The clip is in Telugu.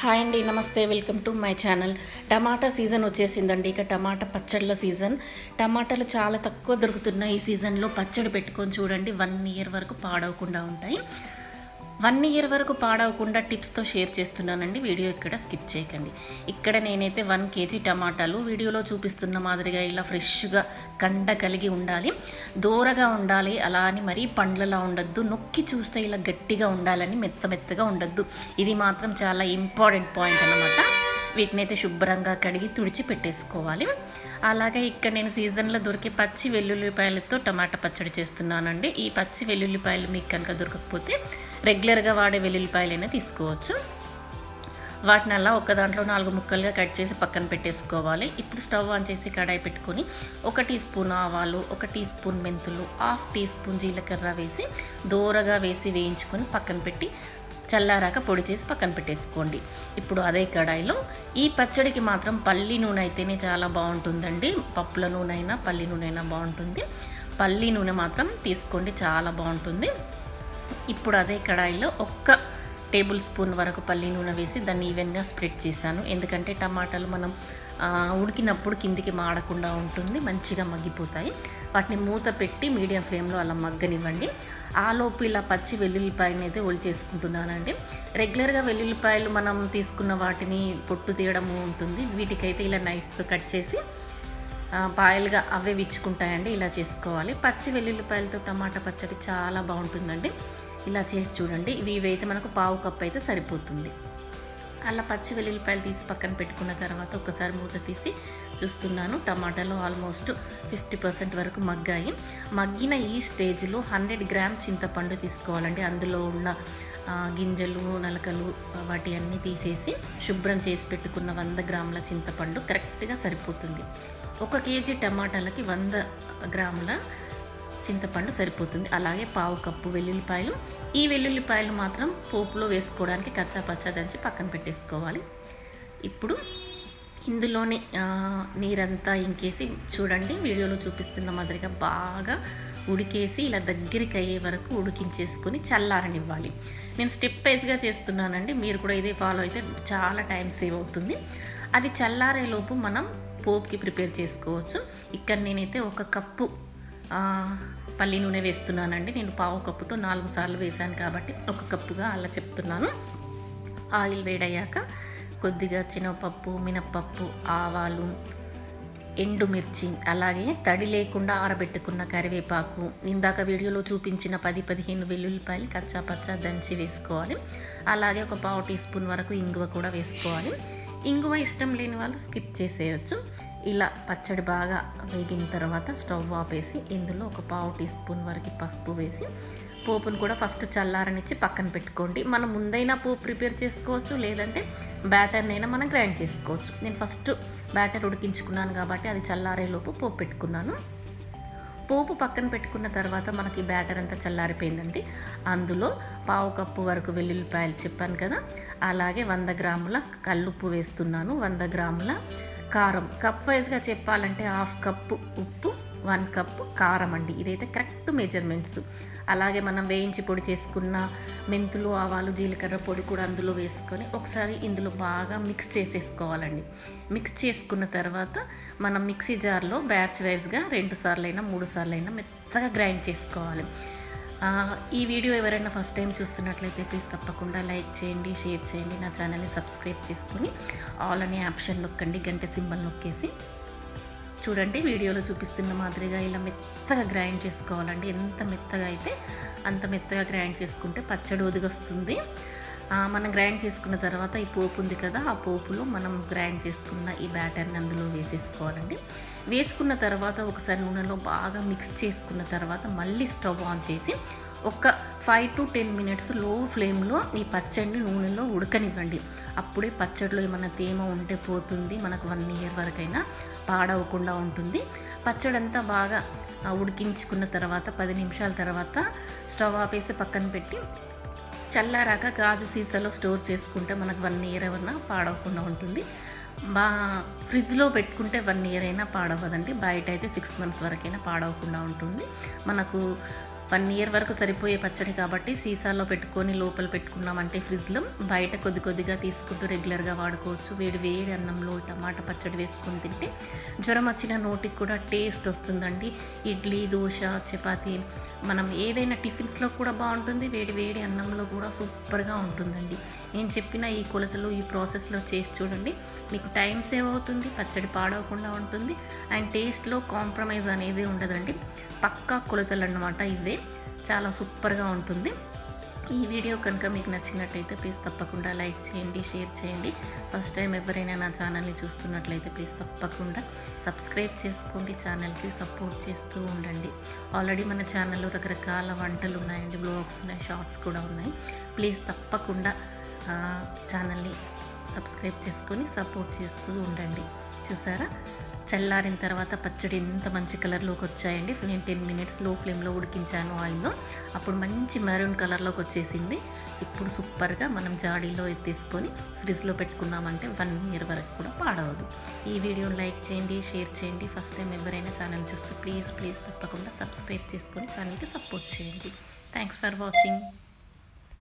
హాయ్ అండి నమస్తే welcome to my channel. Tomato season వచ్చేసిందండి. ఇక టమాటా పచ్చళ్ళ సీజన్. టమాటాలు చాలా తక్కువ దొరుకుతున్నాయి ఈ సీజన్లో. పచ్చడి పెట్టుకొని చూడండి వన్ ఇయర్ వరకు పాడవకుండా ఉంటాయి. వన్ ఇయర్ వరకు పాడవకుండా టిప్స్తో షేర్ చేస్తున్నానండి. వీడియో ఇక్కడ స్కిప్ చేయకండి. ఇక్కడ నేనైతే వన్ కేజీ టమాటాలు వీడియోలో చూపిస్తున్న మాదిరిగా ఇలా ఫ్రెష్గా కండ కలిగి ఉండాలి. దూరగా ఉండాలి. అలా అని మరీ పండ్లలా ఉండద్దు. నొక్కి చూస్తే ఇలా గట్టిగా ఉండాలని మెత్త మెత్తగా ఉండద్దు. ఇది మాత్రం చాలా ఇంపార్టెంట్ పాయింట్ అన్నమాట. వీటిని అయితే శుభ్రంగా కడిగి తుడిచి పెట్టేసుకోవాలి. అలాగే ఇక్కడ నేను సీజన్లో దొరికే పచ్చి వెల్లుల్లిపాయలతో టమాటా పచ్చడి చేస్తున్నానండి. ఈ పచ్చి వెల్లుల్లిపాయలు మీకు కనుక దొరకకపోతే రెగ్యులర్గా వాడే వెల్లుల్లిపాయలైనా తీసుకోవచ్చు. వాటిని అలా ఒక దాంట్లో నాలుగు ముక్కలుగా కట్ చేసి పక్కన పెట్టేసుకోవాలి. ఇప్పుడు స్టవ్ ఆన్ చేసి కడాయి పెట్టుకొని ఒక టీ స్పూన్ ఆవాలు ఒక టీ స్పూన్ మెంతులు హాఫ్ టీ స్పూన్ జీలకర్ర వేసి దోరగా వేసి వేయించుకొని పక్కన పెట్టి చల్లారాక పొడి చేసి పక్కన పెట్టేసుకోండి. ఇప్పుడు అదే కడాయిలో ఈ పచ్చడికి మాత్రం పల్లి నూనె అయితేనే చాలా బాగుంటుందండి. పప్పుల నూనె అయినా పల్లి నూనె అయినా బాగుంటుంది. పల్లి నూనె మాత్రం తీసుకోండి చాలా బాగుంటుంది. ఇప్పుడు అదే కడాయిలో ఒక్క టేబుల్ స్పూన్ వరకు పల్లి నూనె వేసి దాన్ని ఈవెన్గా స్ప్రెడ్ చేశాను. ఎందుకంటే టమాటాలు మనం ఉడికినప్పుడు కిందికి మాడకుండా ఉంటుంది మంచిగా మగ్గిపోతాయి. వాటిని మూత పెట్టి మీడియం ఫ్లేమ్లో అలా మగ్గనివ్వండి. ఆలోపు ఇలా పచ్చి వెల్లుల్లిపాయని అయితే ఒలి చేసుకుంటున్నానండి. రెగ్యులర్గా వెల్లుల్లిపాయలు మనం తీసుకున్న వాటిని పొట్టు తీయడము ఉంటుంది. వీటికైతే ఇలా నైఫ్తో కట్ చేసి పాయలుగా అవే విచ్చుకుంటాయండి. ఇలా చేసుకోవాలి. పచ్చి వెల్లుల్లిపాయలతో టమాటా పచ్చడి చాలా బాగుంటుందండి. ఇలా చేసి చూడండి. ఇవి ఇవైతే మనకు పావు కప్పు అయితే సరిపోతుంది. అలా పచ్చి వెల్లుల్లిపాయలు తీసి పక్కన పెట్టుకున్న తర్వాత ఒకసారి మూత తీసి చూస్తున్నాను. టమాటాలు ఆల్మోస్ట్ ఫిఫ్టీ పర్సెంట్ వరకు మగ్గాయి. మగ్గిన ఈ స్టేజ్లో హండ్రెడ్ గ్రామ్ చింతపండు తీసుకోవాలండి. అందులో ఉన్న గింజలు నలకలు వాటి అన్నీ తీసేసి శుభ్రం చేసి పెట్టుకున్న వంద గ్రాముల చింతపండు కరెక్ట్గా సరిపోతుంది. ఒక కేజీ టమాటాలకి వంద గ్రాముల చింతపండు సరిపోతుంది. అలాగే పావు కప్పు వెల్లుల్లిపాయలు. ఈ వెల్లుల్లిపాయలు మాత్రం పోపులో వేసుకోవడానికి కచ్చాపచ్చా దంచి పక్కన పెట్టేసుకోవాలి. ఇప్పుడు ఇందులోనే నీరంతా ఇంకేసి చూడండి వీడియోలో చూపిస్తున్న మాదిరిగా బాగా ఉడికేసి ఇలా దగ్గరికి అయ్యే వరకు ఉడికించేసుకొని చల్లారనివ్వాలి. నేను స్టెప్ వైజ్గా చేస్తున్నానండి మీరు కూడా ఇదే ఫాలో అయితే చాలా టైం సేవ్ అవుతుంది. అది చల్లారేలోపు మనం పోపుకి ప్రిపేర్ చేసుకోవచ్చు. ఇక్కడ నేనైతే ఒక కప్పు పల్లి నూనె వేస్తున్నానండి. నేను పావు కప్పుతో నాలుగు సార్లు వేశాను కాబట్టి ఒక కప్పుగా అలా చెప్తున్నాను. ఆయిల్ వేడయ్యాక కొద్దిగా శనగపప్పు మినప్పప్పు ఆవాలు ఎండుమిర్చి అలాగే తడి లేకుండా ఆరబెట్టుకున్న కరివేపాకు. ఇందాక వీడియోలో చూపించిన పది పదిహేను వెల్లుల్లిపాయలు కచ్చా పచ్చా దంచి వేసుకోవాలి. అలాగే ఒక పావు టీ స్పూన్ వరకు ఇంగువ కూడా వేసుకోవాలి. ఇంగువ ఇష్టం లేని వాళ్ళు స్కిప్ చేసేయచ్చు. ఇలా పచ్చడి బాగా వేగిన తర్వాత స్టవ్ ఆపేసి ఇందులో ఒక పావు టీ స్పూన్ వరకు పసుపు వేసి పోపును కూడా ఫస్ట్ చల్లారనిచ్చి పక్కన పెట్టుకోండి. మనం ముందైనా పోపు ప్రిపేర్ చేసుకోవచ్చు లేదంటే బ్యాటర్నైనా మనం గ్రైండ్ చేసుకోవచ్చు. నేను ఫస్ట్ బ్యాటర్ ఉడికించుకున్నాను కాబట్టి అది చల్లారేలోపు పోపు పెట్టుకున్నాను. పోపు పక్కన పెట్టుకున్న తర్వాత మనకి బ్యాటర్ అంతా చల్లారిపోయిందండి. అందులో పావు కప్పు వరకు వెల్లుల్లిపాయలు చెప్పాను కదా. అలాగే వంద గ్రాముల కల్లుప్పు వేస్తున్నాను. వంద గ్రాముల కారం. కప్ వైజ్గా చెప్పాలంటే హాఫ్ కప్పు ఉప్పు వన్ కప్పు కారం అండి. ఇదైతే కరెక్ట్ మెజర్మెంట్స్. అలాగే మనం వేయించి పొడి చేసుకున్న మెంతులు ఆవాలు జీలకర్ర పొడి కూడా అందులో వేసుకొని ఒకసారి ఇందులో బాగా మిక్స్ చేసేసుకోవాలండి. మిక్స్ చేసుకున్న తర్వాత మనం మిక్సీ జార్లో బ్యాచ్ వైజ్గా రెండు సార్లు అయినా మూడు సార్లు అయినా మెత్తగా గ్రైండ్ చేసుకోవాలి. ఈ వీడియో ఎవరైనా ఫస్ట్ టైం చూస్తున్నట్లయితే ప్లీజ్ తప్పకుండా లైక్ చేయండి షేర్ చేయండి. నా ఛానల్ని సబ్స్క్రైబ్ చేసుకుని ఆల్ అనే ఆప్షన్ నొక్కండి గంట సింబల్ నొక్కేసి. చూడండి వీడియోలో చూపిస్తున్న మాదిరిగా ఇలా మెత్తగా గ్రైండ్ చేసుకోవాలండి. ఎంత మెత్తగా అయితే అంత మెత్తగా గ్రైండ్ చేసుకుంటే పచ్చడి ఒదిగొస్తుంది. మనం గ్రైండ్ చేసుకున్న తర్వాత ఈ పోపు ఉంది కదా ఆ పోపులో మనం గ్రైండ్ చేసుకున్న ఈ బ్యాటర్ని అందులో వేసేసుకోవాలండి. వేసుకున్న తర్వాత ఒకసారి నూనెలో బాగా మిక్స్ చేసుకున్న తర్వాత మళ్ళీ స్టవ్ ఆన్ చేసి ఒక ఫైవ్ టు టెన్ మినిట్స్లో ఫ్లేమ్లో ఈ పచ్చడిని నూనెలో ఉడకనివ్వండి. అప్పుడే పచ్చడిలో ఏమైనా తేమ ఉంటే పోతుంది మనకు వన్ ఇయర్ వరకైనా పాడవకుండా ఉంటుంది. పచ్చడి అంతా బాగా ఉడికించుకున్న తర్వాత పది నిమిషాల తర్వాత స్టవ్ ఆపేసి పక్కన పెట్టి చల్లారాక గాజు సీసాలో స్టోర్ చేసుకుంటే మనకు వన్ ఇయర్ ఏమన్నా పాడవకుండా ఉంటుంది. బా ఫ్రిడ్జ్లో పెట్టుకుంటే వన్ ఇయర్ అయినా పాడవదండి బయట అయితే సిక్స్ మంత్స్ వరకైనా పాడవకుండా ఉంటుంది. మనకు వన్ ఇయర్ వరకు సరిపోయే పచ్చడి కాబట్టి సీసాలో పెట్టుకొని లోపల పెట్టుకున్నామంటే ఫ్రిడ్జ్లో బయట కొద్ది కొద్దిగా తీసుకుంటూ రెగ్యులర్గా వాడుకోవచ్చు. వేడి వేడి అన్నంలో టమాటా పచ్చడి వేసుకొని తింటే జ్వరం వచ్చిన నోటికి కూడా టేస్ట్ వస్తుందండి. ఇడ్లీ దోశ చపాతీ మనం ఏదైనా టిఫిన్స్లో కూడా బాగుంటుంది. వేడి వేడి అన్నంలో కూడా సూపర్గా ఉంటుందండి. నేను చెప్పిన ఈ కొలతలు ఈ ప్రాసెస్లో చేసి చూడండి. మీకు టైం సేవ్ అవుతుంది పచ్చడి పాడవకుండా ఉంటుంది. అండ్ టేస్ట్లో కాంప్రమైజ్ అనేది ఉండదండి. పక్కా కొలతలు అన్నమాట ఇవే. చాలా సూపర్గా ఉంటుంది. ఈ వీడియో కనుక మీకు నచ్చినట్టయితే ప్లీజ్ తప్పకుండా లైక్ చేయండి షేర్ చేయండి. ఫస్ట్ టైం ఎవరైనా నా ఛానల్ని చూస్తున్నట్లయితే ప్లీజ్ తప్పకుండా సబ్స్క్రైబ్ చేసుకోండి ఛానల్కి సపోర్ట్ చేస్తూ ఉండండి. ఆల్రెడీ మన ఛానల్లో రకరకాల వంటలు ఉన్నాయండి బ్లాగ్స్ ఉన్నాయి షార్ట్స్ కూడా ఉన్నాయి. ప్లీజ్ తప్పకుండా ఛానల్ని సబ్స్క్రైబ్ చేసుకొని సపోర్ట్ చేస్తూ ఉండండి. చూసారా? చల్లారిన తర్వాత పచ్చడి ఎంత మంచి కలర్లోకి వచ్చాయండి. నేను టెన్ మినిట్స్లో ఫ్లేమ్లో ఉడికించాను ఆయిల్లో. అప్పుడు మంచి మెరూన్ కలర్లోకి వచ్చేసింది. ఇప్పుడు సూపర్గా మనం జాడీలో ఎత్తేసుకొని ఫ్రిడ్జ్లో పెట్టుకున్నామంటే వన్ ఇయర్ వరకు కూడా పాడవదు. ఈ వీడియో లైక్ చేయండి షేర్ చేయండి. ఫస్ట్ టైం ఎవరైనా ఛానల్ చూస్తే ప్లీజ్ ప్లీజ్ తప్పకుండా సబ్స్క్రైబ్ చేసుకొని ఛానల్కి సపోర్ట్ చేయండి. Thanks for watching.